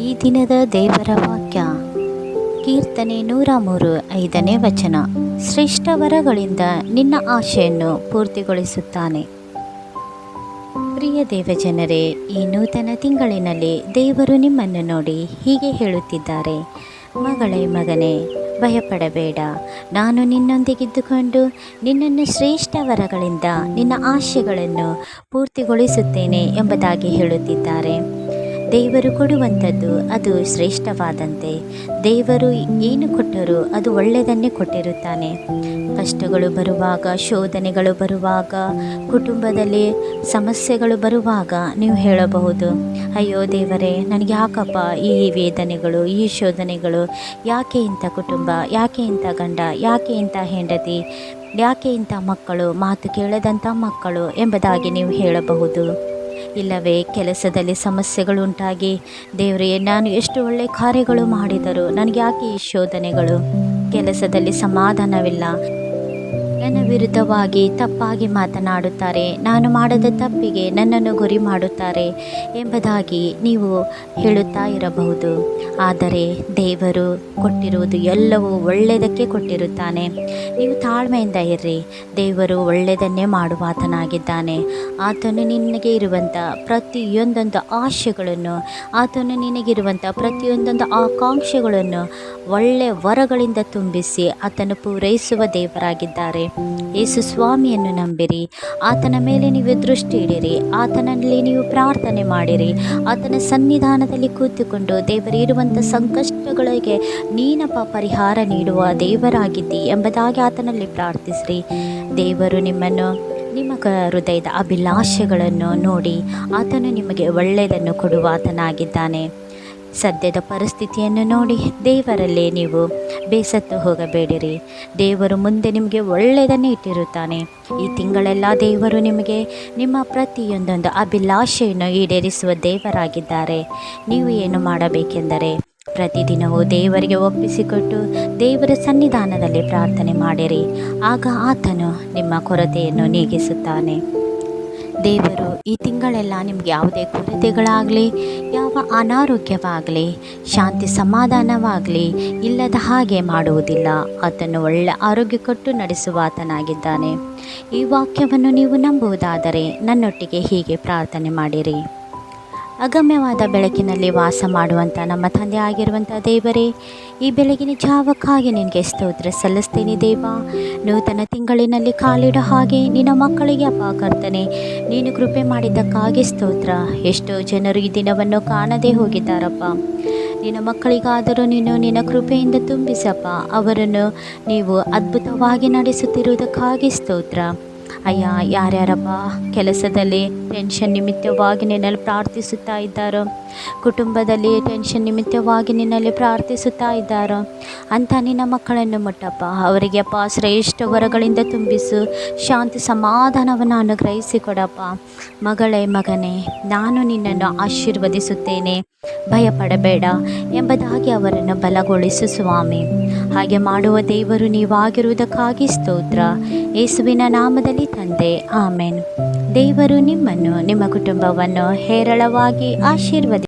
ಈ ದಿನದ ದೇವರ ವಾಕ್ಯ. ಕೀರ್ತನೆ ನೂರ ಮೂರು ಐದನೇ ವಚನ. ಶ್ರೇಷ್ಠ ವರಗಳಿಂದ ನಿನ್ನ ಆಶೆಯನ್ನು ಪೂರ್ತಿಗೊಳಿಸುತ್ತಾನೆ. ಪ್ರಿಯ ದೇವಜನರೇ, ಈ ನೂತನ ತಿಂಗಳಿನಲ್ಲಿ ದೇವರು ನಿಮ್ಮನ್ನು ನೋಡಿ ಹೀಗೆ ಹೇಳುತ್ತಿದ್ದಾರೆ. ಮಗಳೇ ಮಗನೇ, ಭಯಪಡಬೇಡ. ನಾನು ನಿನ್ನೊಂದಿಗಿದ್ದುಕೊಂಡು ನಿನ್ನನ್ನು ಶ್ರೇಷ್ಠ ವರಗಳಿಂದ ನಿನ್ನ ಆಶೆಗಳನ್ನು ಪೂರ್ತಿಗೊಳಿಸುತ್ತೇನೆ ಎಂಬುದಾಗಿ ಹೇಳುತ್ತಿದ್ದಾರೆ. ದೇವರು ಕೊಡುವಂಥದ್ದು ಅದು ಶ್ರೇಷ್ಠವಾದಂತೆ. ದೇವರು ಏನು ಕೊಟ್ಟರೂ ಅದು ಒಳ್ಳೆಯದನ್ನೇ ಕೊಟ್ಟಿರುತ್ತಾನೆ. ಕಷ್ಟಗಳು ಬರುವಾಗ, ಶೋಧನೆಗಳು ಬರುವಾಗ, ಕುಟುಂಬದಲ್ಲಿ ಸಮಸ್ಯೆಗಳು ಬರುವಾಗ ನೀವು ಹೇಳಬಹುದು, ಅಯ್ಯೋ ದೇವರೇ, ನನಗೆ ಯಾಕಪ್ಪ ಈ ವೇದನೆಗಳು, ಈ ಶೋಧನೆಗಳು? ಯಾಕೆ ಇಂಥ ಕುಟುಂಬ? ಯಾಕೆ ಇಂಥ ಗಂಡ? ಯಾಕೆ ಇಂಥ ಹೆಂಡತಿ? ಯಾಕೆ ಇಂಥ ಮಕ್ಕಳು? ಮಾತು ಕೇಳದಂಥ ಮಕ್ಕಳು? ಎಂಬುದಾಗಿ ನೀವು ಹೇಳಬಹುದು. ಇಲ್ಲವೇ ಕೆಲಸದಲ್ಲಿ ಸಮಸ್ಯೆಗಳುಂಟಾಗಿ. ದೇವರೇ, ನಾನು ಎಷ್ಟು ಒಳ್ಳೆ ಕಾರ್ಯಗಳು ಮಾಡಿದರು ನನಗೆ ಯಾಕೆ ಈ ಶೋಧನೆಗಳು? ಕೆಲಸದಲ್ಲಿ ಸಮಾಧಾನವಿಲ್ಲ. ನನ್ನ ವಿರುದ್ಧವಾಗಿ ತಪ್ಪಾಗಿ ಮಾತನಾಡುತ್ತಾರೆ. ನಾನು ಮಾಡದ ತಪ್ಪಿಗೆ ನನ್ನನ್ನು ಗುರಿ ಮಾಡುತ್ತಾರೆ ಎಂಬುದಾಗಿ ನೀವು ಹೇಳುತ್ತಾ ಇರಬಹುದು. ಆದರೆ ದೇವರು ಕೊಟ್ಟಿರುವುದು ಎಲ್ಲವೂ ಒಳ್ಳೆಯದಕ್ಕೆ ಕೊಟ್ಟಿರುತ್ತಾನೆ. ನೀವು ತಾಳ್ಮೆಯಿಂದ ಇರ್ರಿ. ದೇವರು ಒಳ್ಳೆಯದನ್ನೇ ಮಾಡುವಾತನಾಗಿದ್ದಾನೆ. ಆತನು ನಿನಗೆ ಇರುವಂಥ ಪ್ರತಿಯೊಂದೊಂದು ಆಶೆಗಳನ್ನು, ಆತನು ನಿನಗಿರುವಂಥ ಪ್ರತಿಯೊಂದೊಂದು ಆಕಾಂಕ್ಷೆಗಳನ್ನು ಒಳ್ಳೆಯ ವರಗಳಿಂದ ತುಂಬಿಸಿ ಆತನು ಪೂರೈಸುವ ದೇವರಾಗಿದ್ದಾರೆ. ಯೇಸು ಸ್ವಾಮಿಯನ್ನು ನಂಬಿರಿ. ಆತನ ಮೇಲೆ ನೀವು ದೃಷ್ಟಿ ಇಡಿರಿ. ಆತನಲ್ಲಿ ನೀವು ಪ್ರಾರ್ಥನೆ ಮಾಡಿರಿ. ಆತನ ಸನ್ನಿಧಾನದಲ್ಲಿ ಕೂತುಕೊಂಡು ದೇವರಿರುವಂಥ ಸಂಕಷ್ಟಗಳಿಗೆ ನೀನಪ್ಪ ಪರಿಹಾರ ನೀಡುವ ದೇವರಾಗಿದ್ದಿ ಎಂಬುದಾಗಿ ಆತನಲ್ಲಿ ಪ್ರಾರ್ಥಿಸಿರಿ. ದೇವರು ನಿಮ್ಮನ್ನು, ನಿಮ್ಮ ಹೃದಯದ ಅಭಿಲಾಷೆಗಳನ್ನು ನೋಡಿ ಆತನು ನಿಮಗೆ ಒಳ್ಳೆಯದನ್ನು ಕೊಡುವ ಆತನಾಗಿದ್ದಾನೆ. ಸದ್ಯದ ಪರಿಸ್ಥಿತಿಯನ್ನು ನೋಡಿ ದೇವರಲ್ಲೇ ನೀವು ಬೇಸತ್ತು ಹೋಗಬೇಡಿರಿ. ದೇವರು ಮುಂದೆ ನಿಮಗೆ ಒಳ್ಳೆಯದನ್ನೇ ಇಟ್ಟಿರುತ್ತಾನೆ. ಈ ತಿಂಗಳೆಲ್ಲ ದೇವರು ನಿಮಗೆ ನಿಮ್ಮ ಪ್ರತಿಯೊಂದೊಂದು ಅಭಿಲಾಷೆಯನ್ನು ಈಡೇರಿಸುವ ದೇವರಾಗಿದ್ದಾರೆ. ನೀವು ಏನು ಮಾಡಬೇಕೆಂದರೆ, ಪ್ರತಿದಿನವೂ ದೇವರಿಗೆ ಒಪ್ಪಿಸಿಕೊಟ್ಟು ದೇವರ ಸನ್ನಿಧಾನದಲ್ಲಿ ಪ್ರಾರ್ಥನೆ ಮಾಡಿರಿ. ಆಗ ಆತನು ನಿಮ್ಮ ಕೊರತೆಯನ್ನು ನೀಗಿಸುತ್ತಾನೆ. ದೇವರು ಈ ತಿಂಗಳೆಲ್ಲ ನಿಮ್ಗೆ ಯಾವುದೇ ಕೊರತೆಗಳಾಗಲಿ, ಯಾವ ಅನಾರೋಗ್ಯವಾಗಲಿ, ಶಾಂತಿ ಸಮಾಧಾನವಾಗಲಿ ಇಲ್ಲದ ಹಾಗೆ ಮಾಡುವುದಿಲ್ಲ. ಆತನು ಒಳ್ಳೆ ಆರೋಗ್ಯ ಕೊಟ್ಟು ನಡೆಸುವ ಆತನಾಗಿದ್ದಾನೆ. ಈ ವಾಕ್ಯವನ್ನು ನೀವು ನಂಬುವುದಾದರೆ ನನ್ನೊಟ್ಟಿಗೆ ಹೀಗೆ ಪ್ರಾರ್ಥನೆ ಮಾಡಿರಿ. ಅಗಮ್ಯವಾದ ಬೆಳಕಿನಲ್ಲಿ ವಾಸ ಮಾಡುವಂಥ ನಮ್ಮ ತಂದೆ ಆಗಿರುವಂಥ ದೇವರೇ, ಈ ಬೆಳಗಿನ ಜಾವಕ್ಕಾಗಿ ನಿನಗೆ ಸ್ತೋತ್ರ ಸಲ್ಲಿಸ್ತೀನಿ ದೇವ. ನೂತನ ತಿಂಗಳಿನಲ್ಲಿ ಕಾಲಿಡೋ ಹಾಗೆ ನಿನ್ನ ಮಕ್ಕಳಿಗೆ ಅಪ್ಪ ಕರ್ತನೆ, ನೀನು ಕೃಪೆ ಮಾಡಿದ್ದಕ್ಕಾಗಿ ಸ್ತೋತ್ರ. ಎಷ್ಟೋ ಜನರು ಈ ದಿನವನ್ನು ಕಾಣದೇ ಹೋಗಿದ್ದಾರಪ್ಪ. ನಿನ್ನ ಮಕ್ಕಳಿಗಾದರೂ ನೀನು ನಿನ್ನ ಕೃಪೆಯಿಂದ ತುಂಬಿಸಪ್ಪ. ಅವರನ್ನು ನೀವು ಅದ್ಭುತವಾಗಿ ನಡೆಸುತ್ತಿರುವುದಕ್ಕಾಗಿ ಸ್ತೋತ್ರ. ಅಯ್ಯ, ಯಾರ್ಯಾರಪ್ಪ ಕೆಲಸದಲ್ಲಿ ಟೆನ್ಷನ್ ನಿಮಿತ್ತವಾಗಿ ನಿನ್ನಲ್ಲಿ ಪ್ರಾರ್ಥಿಸುತ್ತಾ ಇದ್ದಾರೋ? ಕುಟುಂಬದಲ್ಲಿ ಟೆನ್ಷನ್ ನಿಮಿತ್ತವಾಗಿ ನಿನ್ನಲ್ಲಿ ಪ್ರಾರ್ಥಿಸುತ್ತಾ ಇದ್ದಾರೋ? ಅಂತ ನಿನ್ನ ಮಕ್ಕಳನ್ನು ಮುಟ್ಟಪ್ಪ. ಅವರಿಗೆ ಅಪ್ಪ, ಶ್ರೇಷ್ಠ ವರಗಳಿಂದ ತುಂಬಿಸು. ಶಾಂತಿ ಸಮಾಧಾನವನ್ನು ಅನುಗ್ರಹಿಸಿ ಕೊಡಪ್ಪ ಮಗಳೇ, ಮಗನೇ, ನಾನು ನಿನ್ನನ್ನು ಆಶೀರ್ವದಿಸುತ್ತೇನೆ. ಭಯಪಡಬೇಡ ಎಂಬುದಾಗಿ ಅವರನ್ನು ಬಲಗೊಳಿಸು ಸ್ವಾಮಿ. ಹಾಗೆ ಮಾಡುವ ದೇವರು ನೀವಾಗಿರುವುದಕ್ಕಾಗಿ ಸ್ತೋತ್ರ. ಯೇಸುವಿನ ನಾಮದಲ್ಲಿ ತಂದೆ ಆಮೇನ್. ದೇವರು ನಿಮ್ಮನ್ನು ನಿಮ್ಮ ಕುಟುಂಬವನ್ನು ಹೇರಳವಾಗಿ ಆಶೀರ್ವದಿ